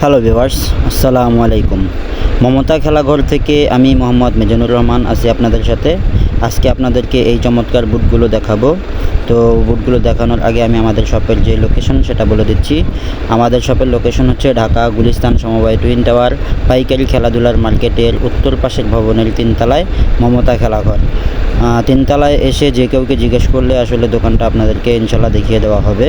Hello viewers আসসালামু আলাইকুম মমতা খেলাঘর থেকে আমি মোহাম্মদ মেজানুর রহমান আছি আপনাদের সাথে। আজকে আপনাদেরকে এই চমৎকার বুটগুলো দেখাবো। তো বুটগুলো দেখানোর আগে আমি আমাদের শপের যে লোকেশন সেটা বলে দিচ্ছি। আমাদের শপের লোকেশন হচ্ছে ঢাকা গুলিস্তান সমবায় টুইন টাওয়ার পাইকারি খেলাধুলার মার্কেটের উত্তর পাশের ভবনের তিনতলায় মমতা খেলাঘর। তিনতলায় এসে যে কেউকে জিজ্ঞেস করলে আসলে দোকানটা আপনাদেরকে ইনশাল্লাহ দেখিয়ে দেওয়া হবে।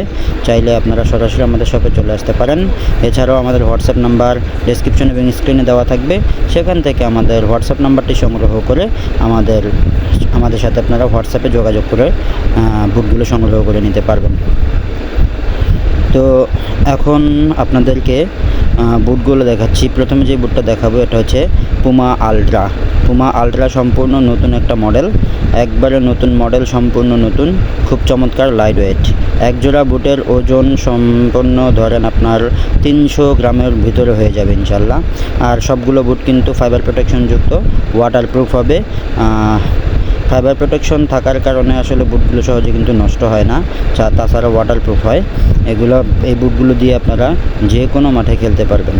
চাইলে আপনারা সরাসরি আমাদের শপে চলে আসতে পারেন। এছাড়াও আমাদের হোয়াটসঅ্যাপ নাম্বার ডেসক্রিপশন এবং স্ক্রিনে দেওয়া থাকবে। সেখান থেকে আমাদের হোয়াটসঅ্যাপ নাম্বারটি সংগ্রহ করে আমাদের আমাদের সাথে আপনারা হোয়াটসঅ্যাপে যোগাযোগ করে আহ, বুটগুলো সংগ্রহ করে নিতে পারবেন। তো এখন আপনাদেরকে বুটগুলো দেখাচ্ছি। প্রথমে যে বুটটা দেখাবো এটা হচ্ছে পুমা আলট্রা পুমা আলট্রা সম্পূর্ণ নতুন একটা মডেল একবারে নতুন মডেল সম্পূর্ণ নতুন। খুব চমৎকার লাইট ওয়েট এক জোড়া বুটের ওজন সম্পূর্ণ ধরেন আপনার তিনশো গ্রামের ভিতরে হয়ে যাবে ইনশাল্লাহ। আর সবগুলো বুট কিন্তু ফাইবার প্রোটেকশনযুক্ত ওয়াটারপ্রুফ হবে। ফাইবার প্রোটেকশন থাকার কারণে আসলে বুটগুলো সহজে কিন্তু নষ্ট হয় না। চা তাছাড়া ওয়াটারপ্রুফ হয়। এগুলো, এই বুটগুলো দিয়ে আপনারা যে কোনো মাঠে খেলতে পারবেন।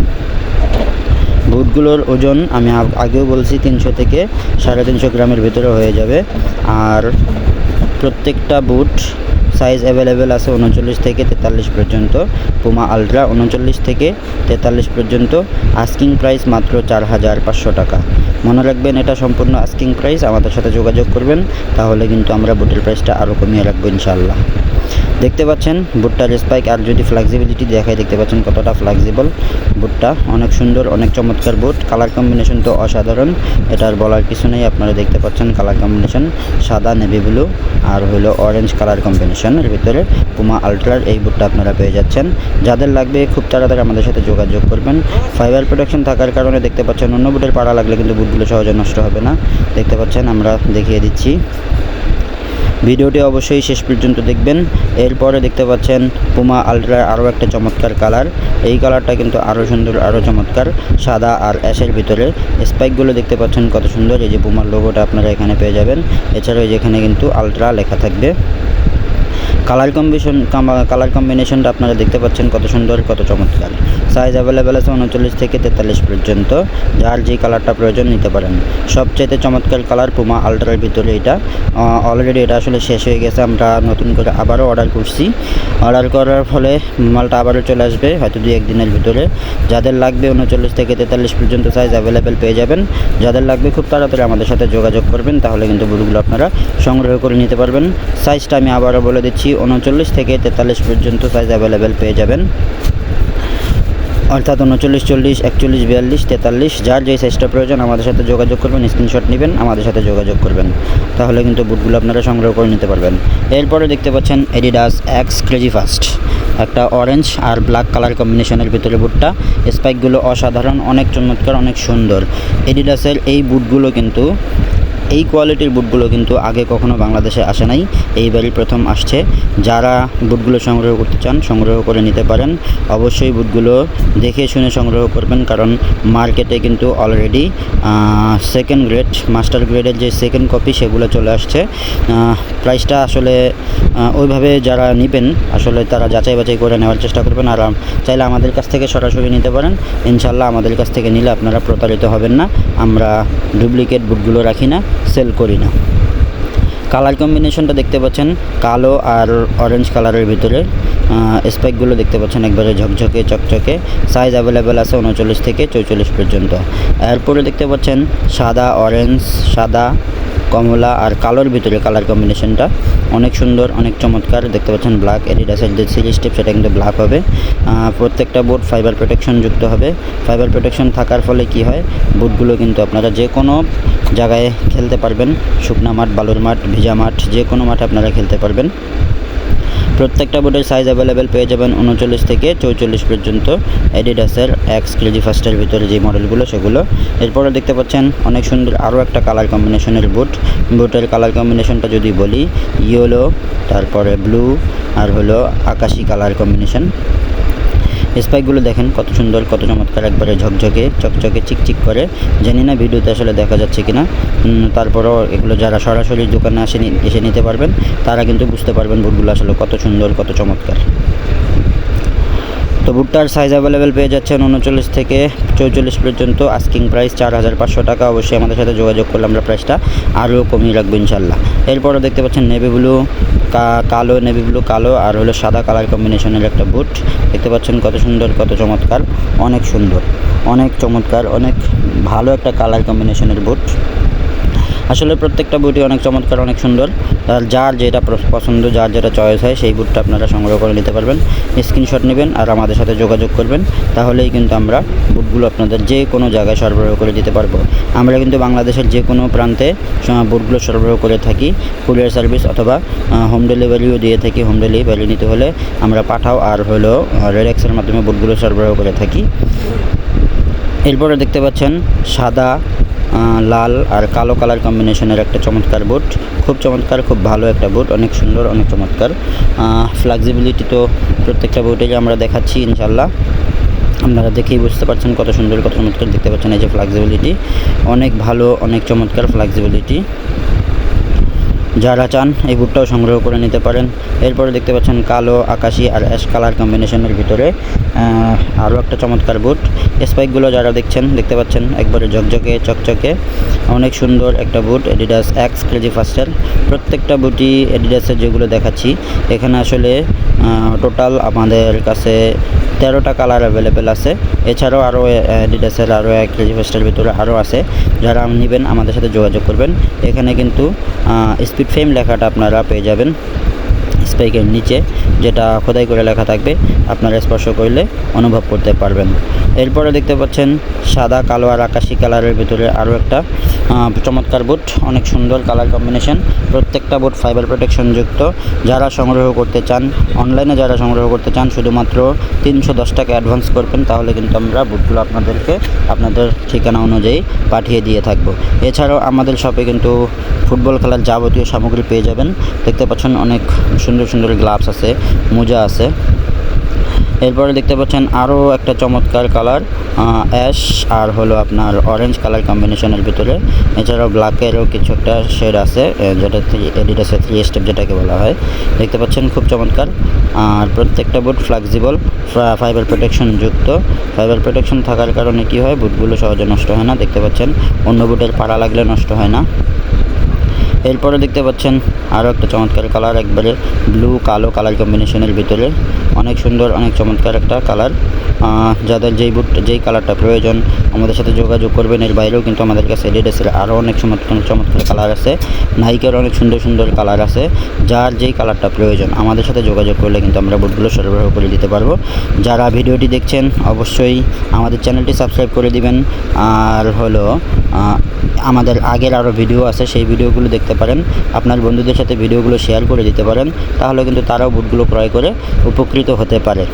বুটগুলোর ওজন আমি আগেও বলছি তিনশো থেকে সাড়ে তিনশো গ্রামের ভিতরে হয়ে যাবে। আর প্রত্যেকটা বুট সাইজ অ্যাভেলেবেল আছে উনচল্লিশ থেকে তেতাল্লিশ পর্যন্ত। পুমা আলট্রা উনচল্লিশ থেকে তেতাল্লিশ পর্যন্ত। আস্কিং প্রাইস মাত্র চার হাজার পাঁচশো টাকা। মনে রাখবেন, এটা সম্পূর্ণ আস্কিং প্রাইস আমাদের সাথে যোগাযোগ করবেন, তাহলে কিন্তু আমরা বুটের প্রাইসটা আরও কমিয়ে রাখব ইনশাল্লাহ দেখতে পাচ্ছেন বুটটার স্পাইক আর যদি ফ্লেক্সিবিলিটি দেখায়, দেখতে পাচ্ছেন কতটা ফ্লেক্সিবল বুটটা অনেক সুন্দর, অনেক চমৎকার বুট কালার কম্বিনেশন তো অসাধারণ। এটার বলার কিছু নেই, আপনারা দেখতে পাচ্ছেন কালার কম্বিনেশন সাদা নেভি ব্লু আর হলো অরেঞ্জ কালার কম্বিনেশনের ভিতরে পুমা আলট্রার এই বুটটা আপনারা পেয়ে যাচ্ছেন। যাদের লাগবে খুব তাড়াতাড়ি আমাদের সাথে যোগাযোগ করবেন। ফাইবার প্রোটেকশন থাকার কারণে দেখতে পাচ্ছেন অন্য বুটের পাড়া লাগলে কিন্তু বুটগুলো সহজে নষ্ট হবে না। দেখতে পাচ্ছেন, আমরা দেখিয়ে দিচ্ছি। ভিডিওটি অবশ্যই শেষ পর্যন্ত দেখবেন। এরপরে দেখতে পাচ্ছেন পুমা আলট্রার আরও একটা চমৎকার কালার। এই কালারটা কিন্তু আরও সুন্দর, আরও চমৎকার। সাদা আর অ্যাশের ভিতরে স্পাইকগুলো দেখতে পাচ্ছেন কত সুন্দর। এই যে পুমার লোগোটা আপনারা এখানে পেয়ে যাবেন। এছাড়াও যেখানে কিন্তু আলট্রা লেখা থাকবে। কালার কম্বিনেশন কালার কম্বিনেশনটা আপনারা দেখতে পাচ্ছেন কত সুন্দর, কত চমৎকার। সাইজ অ্যাভেলেবেল আছে উনচল্লিশ থেকে তেতাল্লিশ পর্যন্ত। যার যে কালারটা প্রয়োজন নিতে পারেন। সবচেয়ে চমৎকার কালার পুমা আলট্রার ভিতরে এটা। অলরেডি এটা আসলে শেষ হয়ে গেছে। আমরা নতুন করে আবারও অর্ডার করছি। অর্ডার করার ফলে মালটা আবারও চলে আসবে, হয়তো দুই একদিনের ভিতরে। যাদের লাগবে উনচল্লিশ থেকে তেতাল্লিশ পর্যন্ত সাইজ অ্যাভেলেবেল পেয়ে যাবেন। যাদের লাগবে খুব তাড়াতাড়ি আমাদের সাথে যোগাযোগ করবেন, তাহলে কিন্তু বুটগুলো আপনারা সংগ্রহ করে নিতে পারবেন। সাইজটা আমি আবারও বলে দিচ্ছি উনচল্লিশ থেকে তেতাল্লিশ পর্যন্ত সাইজ অ্যাভেলেবেল পেয়ে যাবেন। অর্থাৎ উনচল্লিশ, চল্লিশ, একচল্লিশ, বিয়াল্লিশ, তেতাল্লিশ, যার যে সাইজটা প্রয়োজন আমাদের সাথে যোগাযোগ করবেন স্ক্রিনশট নেবেন, আমাদের সাথে যোগাযোগ করবেন। তাহলে কিন্তু বুটগুলো আপনারা সংগ্রহ করে নিতে পারবেন। এরপরে দেখতে পাচ্ছেন এডিডাস এক্স ক্রেজি ফাস্ট একটা অরেঞ্জ আর ব্ল্যাক কালার কম্বিনেশনের ভিতরে বুটটা স্পাইকগুলো অসাধারণ, অনেক চমৎকার, অনেক সুন্দর। এডিডাসের এই বুটগুলো কিন্তু এই কোয়ালিটির বুটগুলো কিন্তু আগে কখনো বাংলাদেশে আসে নাই। এইবারই প্রথম আসছে। যারা বুটগুলো সংগ্রহ করতে চান, সংগ্রহ করে নিতে পারেন। অবশ্যই বুটগুলো দেখে শুনে সংগ্রহ করবেন, কারণ মার্কেটে কিন্তু অলরেডি সেকেন্ড গ্রেড মাস্টার গ্রেডের যে সেকেন্ড কপি সেগুলো চলে আসছে। প্রাইসটা আসলে ওইভাবে যারা নেবেন, আসলে তারা যাচাই বাছাই করে নেওয়ার চেষ্টা করবেন। আর চাইলে আমাদের কাছ থেকে সরাসরি নিতে পারেন। ইনশাল্লাহ আমাদের কাছ থেকে নিলে আপনারা প্রতারিত হবেন না। আমরা ডুপ্লিকেট বুটগুলো রাখি না। সেল করি না। কালার কম্বিনেশনটা দেখতে পাচ্ছেন, কালো আর অরেঞ্জ কালারের ভিতরে। স্পাইকগুলো দেখতে পাচ্ছেন একবারে ঝকঝকে, চকচকে। সাইজ অ্যাভেলেবেল আছে উনচল্লিশ থেকে চৌচল্লিশ পর্যন্ত। এরপরে দেখতে পাচ্ছেন সাদা অরেঞ্জ সাদা কমলা আর কালোর ভিতরে কালার কম্বিনেশনটা অনেক সুন্দর, অনেক চমৎকার। দেখতে পাচ্ছেন ব্ল্যাক এডিডাসের যে সিরিজ স্টেপ সেটা কিন্তু ব্ল্যাক হবে। প্রত্যেকটা বুট ফাইবার প্রোটেকশন যুক্ত হবে। ফাইবার প্রোটেকশন থাকার ফলে কি হয় বুটগুলো কিন্তু আপনারা যে কোনো জায়গায় খেলতে পারবেন। শুকনা মাঠ, বালুর মাঠ, ভিজা মাঠ, যে কোনো মাঠে আপনারা খেলতে পারবেন। প্রত্যেকটা বুটের সাইজ অ্যাভেলেবেল পেয়ে যাবেন উনচল্লিশ থেকে চৌচল্লিশ পর্যন্ত এডিডাসের এক্স ক্রেজি ফার্স্টের ভিতরে যে মডেলগুলো সেগুলো। এরপরে দেখতে পাচ্ছেন অনেক সুন্দর আরও একটা কালার কম্বিনেশনের বুট বুটের কালার কম্বিনেশনটা যদি বলি ইয়েলো তারপরে ব্লু আর হলো আকাশি কালার কম্বিনেশন স্পাইকগুলো দেখেন কত সুন্দর কত চমৎকার একবারে ঝকঝকে চকচকে চিকচিক করে। জানি না ভিডিওতে আসলে দেখা যাচ্ছে কিনা। উম, তারপরও এগুলো যারা সরাসরি দোকানে আসে নি- এসে নিতে পারবেন তারা কিন্তু বুঝতে পারবেন বুটগুলো আসলে কত সুন্দর কত চমৎকার। তো বুটটার সাইজ অ্যাভেলেবেল পেয়ে যাচ্ছেন উনচল্লিশ থেকে চৌচল্লিশ পর্যন্ত আস্কিং প্রাইস চার হাজার পাঁচশো টাকা। অবশ্যই আমাদের সাথে যোগাযোগ করলে আমরা প্রাইসটা আরও কমিয়ে রাখব ইনশাল্লাহ। এরপরে দেখতে পাচ্ছেন নেভি ব্লু কালো নেভি ব্লু কালো আর হলো সাদা কালার কম্বিনেশনের একটা বুট দেখতে পাচ্ছেন কত সুন্দর, কত চমৎকার। অনেক সুন্দর, অনেক চমৎকার, অনেক ভালো একটা কালার কম্বিনেশনের বুট আসলে প্রত্যেকটা বুটই অনেক চমৎকার, অনেক সুন্দর। যার যেটা পছন্দ, যার যেটা চয়েস হয়, সেই বুটটা আপনারা সংগ্রহ করে নিতে পারবেন। স্ক্রিনশট নেবেন আর আমাদের সাথে যোগাযোগ করবেন। তাহলেই কিন্তু আমরা বুটগুলো আপনাদের যে কোনো জায়গায় সরবরাহ করে দিতে পারব। আমরা কিন্তু বাংলাদেশের যে কোনো প্রান্তে বুটগুলো সরবরাহ করে থাকি। কুরিয়ার সার্ভিস অথবা হোম ডেলিভারিও দিয়ে থাকি। হোম ডেলিভারি নিতে হলে আমরা পাঠাও আর হলো রেডেক্সের মাধ্যমে বুটগুলো সরবরাহ করে থাকি। এরপরে দেখতে পাচ্ছেন সাদা লাল আর কালো কালার কম্বিনেশনের একটা চমৎকার বুট খুব চমৎকার, খুব ভালো একটা বুট অনেক সুন্দর, অনেক চমৎকার। ফ্লেক্সিবিলিটি তো প্রত্যেকটা বুটেই আমরা দেখাচ্ছি ইনশাল্লাহ আপনারা দেখেই বুঝতে পারছেন কত সুন্দর, কত চমৎকার দেখতে পাচ্ছেন এই যে ফ্লেক্সিবিলিটি অনেক ভালো, অনেক চমৎকার ফ্লেক্সিবিলিটি যারা চান এই বুটটাও সংগ্রহ করে নিতে পারেন। এরপরে দেখতে পাচ্ছেন কালো, আকাশি আর অ্যাশ কালার কম্বিনেশনের ভিতরে আরও একটা চমৎকার বুট। স্পাইকগুলো যারা দেখছেন, দেখতে পাচ্ছেন একবারে ঝকঝকে, চকচকে। অনেক সুন্দর একটা boot Adidas X crazy faster প্রত্যেকটা বুটই এডিডাসের যেগুলো দেখাচ্ছি। এখানে আসলে টোটাল আমাদের কাছে তেরোটা কালার অ্যাভেলেবেল আছে। এছাড়াও আরও অ্যাডিডাসের আরও এক কেজি ফাস্টের ভিতরে আরও আছে। যারা নেবেন, আমাদের সাথে যোগাযোগ করবেন। এখানে কিন্তু স্পিড ফ্রেম লেখাটা আপনারা পেয়ে যাবেন। স্পাইকের নিচে যেটা খোদাই করে লেখা থাকবে, আপনারা স্পর্শ করলে অনুভব করতে পারবেন। এরপরে দেখতে পাচ্ছেন, সাদা, কালো আর আকাশি কালারের ভিতরে আরও একটা চমৎকার বুট, অনেক সুন্দর কালার কম্বিনেশন, প্রত্যেকটা বুট ফাইবার প্রোটেকশন যুক্ত। যারা সংগ্রহ করতে চান, অনলাইনে যারা সংগ্রহ করতে চান, শুধুমাত্র তিনশো দশ টাকা অ্যাডভান্স করবেন, তাহলে কিন্তু আমরা বুটগুলো আপনাদেরকে আপনাদের ঠিকানা অনুযায়ী পাঠিয়ে দিয়ে থাকব। এছাড়াও আমাদের শপে কিন্তু ফুটবল খেলার যাবতীয় সামগ্রী পেয়ে যাবেন। দেখতে পাচ্ছেন, অনেক সুন্দর সুন্দর সুন্দর গ্লাভস আছে, মোজা আছে। এরপরে দেখতে পাচ্ছেন আরও একটা চমৎকার কালার অ্যাশ আর হলো আপনার অরেঞ্জ কালার কম্বিনেশনের ভিতরে। এছাড়াও ব্ল্যাকেরও কিছু একটা শেড আছে যেটা এডিডাসের থ্রি স্টেপ যেটাকে বলা হয়। দেখতে পাচ্ছেন খুব চমৎকার। আর প্রত্যেকটা বুট ফ্লেক্সিবল ফাইবার প্রোটেকশন যুক্ত। ফাইবার প্রোটেকশন থাকার কারণে কি হয় বুটগুলো সহজে নষ্ট হয় না, দেখতে পাচ্ছেন। অন্য বুটের পাড়া লাগলে নষ্ট হয় না। এরপরে দেখতে পাচ্ছেন আরও একটা চমৎকার কালার, একবারে ব্লু কালো কালার কম্বিনেশনের ভিতরে। অনেক সুন্দর, অনেক চমৎকার একটা কালার। যাদের যেই বুট যেই কালারটা প্রয়োজন, আমাদের সাথে যোগাযোগ করবেন। এর বাইরেও কিন্তু আমাদের কাছে এডিডাসের আরও অনেক চমৎকার চমৎকার কালার আছে। নাইকের অনেক সুন্দর সুন্দর কালার আছে। যার যেই কালারটা প্রয়োজন, আমাদের সাথে যোগাযোগ করলে কিন্তু আমরা বুটগুলো সরবরাহ করে দিতে পারব। যারা ভিডিওটি দেখছেন, অবশ্যই আমাদের চ্যানেলটি সাবস্ক্রাইব করে দিবেন। আর হলো আমাদের আগের আরও ভিডিও আছে, সেই ভিডিওগুলো দেখতে পারেন। আপনার বন্ধুদের সাথে ভিডিওগুলো শেয়ার করে দিতে পারেন। তাহলে কিন্তু তারাও বুটগুলো ক্রয় করে উপকৃত হতে পারে।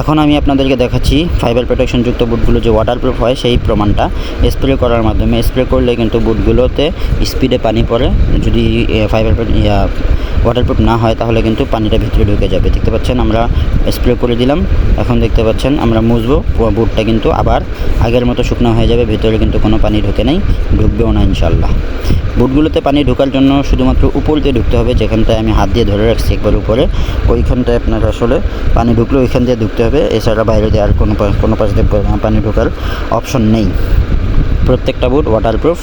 এখন আমি আপনাদেরকে দেখাচ্ছি ফাইবার প্রোটেকশন যুক্ত বুটগুলো যে ওয়াটারপ্রুফ হয় সেই প্রমাণটা। স্প্রে করার মাধ্যমে স্প্রে করলে কিন্তু বুটগুলোতে স্পিডে পানি পড়ে। যদি ফাইবার ওয়াটারপ্রুফ না হয়, তাহলে কিন্তু পানিটা ভিতরে ঢুকে যাবে। দেখতে পাচ্ছেন, আমরা স্প্রে করে দিলাম। এখন দেখতে পাচ্ছেন, আমরা মুছবো। বুটটা কিন্তু আবার আগের মতো শুকনো হয়ে যাবে, ভিতরে কিন্তু কোনো পানি ঢুকে নেই, ঢুকবেও না ইনশাল্লাহ বুটগুলোতে পানি ঢোকার জন্য শুধুমাত্র উপর দিয়ে ঢুকতে হবে, যেখানটায় আমি হাত দিয়ে ধরে রাখছি একবার উপরে, ওইখানটায় আপনার আসলে পানি ঢুকলে ওইখান দিয়ে ঢুকতে হবে। এছাড়া বাইরে দিয়ে আর কোনো কোনো পাশ পানি ঢোকার অপশন নেই। প্রত্যেকটা বুট ওয়াটারপ্রুফ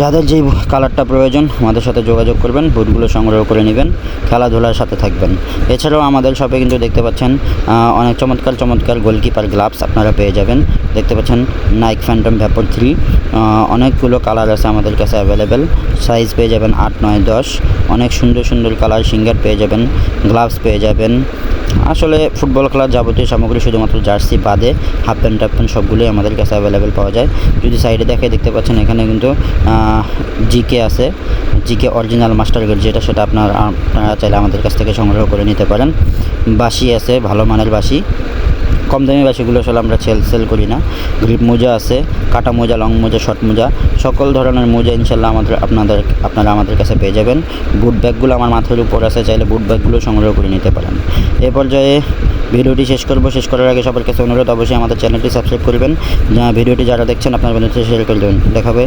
যাদের যেই কালারটা প্রয়োজন আমাদের সাথে যোগাযোগ করবেন বুটগুলো সংগ্রহ করে নেবেন, খেলাধুলার সাথে থাকবেন। এছাড়াও আমাদের শপে কিন্তু দেখতে পাচ্ছেন অনেক চমৎকার চমৎকার গোলকিপার গ্লাভস আপনারা পেয়ে যাবেন। দেখতে পাচ্ছেন নাইক ফ্যান্টম ভ্যাপর থ্রি অনেকগুলো কালার আছে আমাদের কাছে অ্যাভেলেবেল সাইজ পেয়ে যাবেন আট, নয়, দশ। অনেক সুন্দর সুন্দর কালার সিঙ্গার পেয়ে যাবেন গ্লাভস পেয়ে যাবেন। আসলে ফুটবল খেলার যাবতীয় সামগ্রী শুধুমাত্র জার্সি, বাদে হাফ প্যান্ট টাফ প্যান্ট সবগুলোই আমাদের কাছে অ্যাভেলেবেল পাওয়া যায়। যদি সাইডে দেখে দেখতে পাচ্ছেন, এখানে কিন্তু জিকে আছে। জিকে অরিজিনাল মাস্টার গেট যেটা সেটা আপনার, আপনারা চাইলে আমাদের কাছ থেকে সংগ্রহ করে নিতে পারেন। বাসি আছে, ভালো মানের বাসি কম দামি বাসিগুলো আসলে আমরা সেল সেল করি না। গ্রিপ মোজা আছে, কাটা মোজা লং মোজা শর্ট মোজা, সকল ধরনের মোজা ইনশাল্লাহ আমাদের আপনাদের, আপনারা আমাদের কাছে পেয়ে যাবেন। বুট ব্যাগগুলো আমার মাথার উপর আছে, চাইলে বুট ব্যাগগুলো সংগ্রহ করে নিতে পারেন। এ পর্যায়ে ভিডিওটি শেষ করব। শেষ করার আগে সবার কাছে অনুরোধ, অবশ্যই আমাদের চ্যানেলটি সাবস্ক্রাইব করবেন। ভিডিওটি যারা দেখছেন, আপনার বন্ধুদের শেয়ার করে দেবেন। দেখাবে।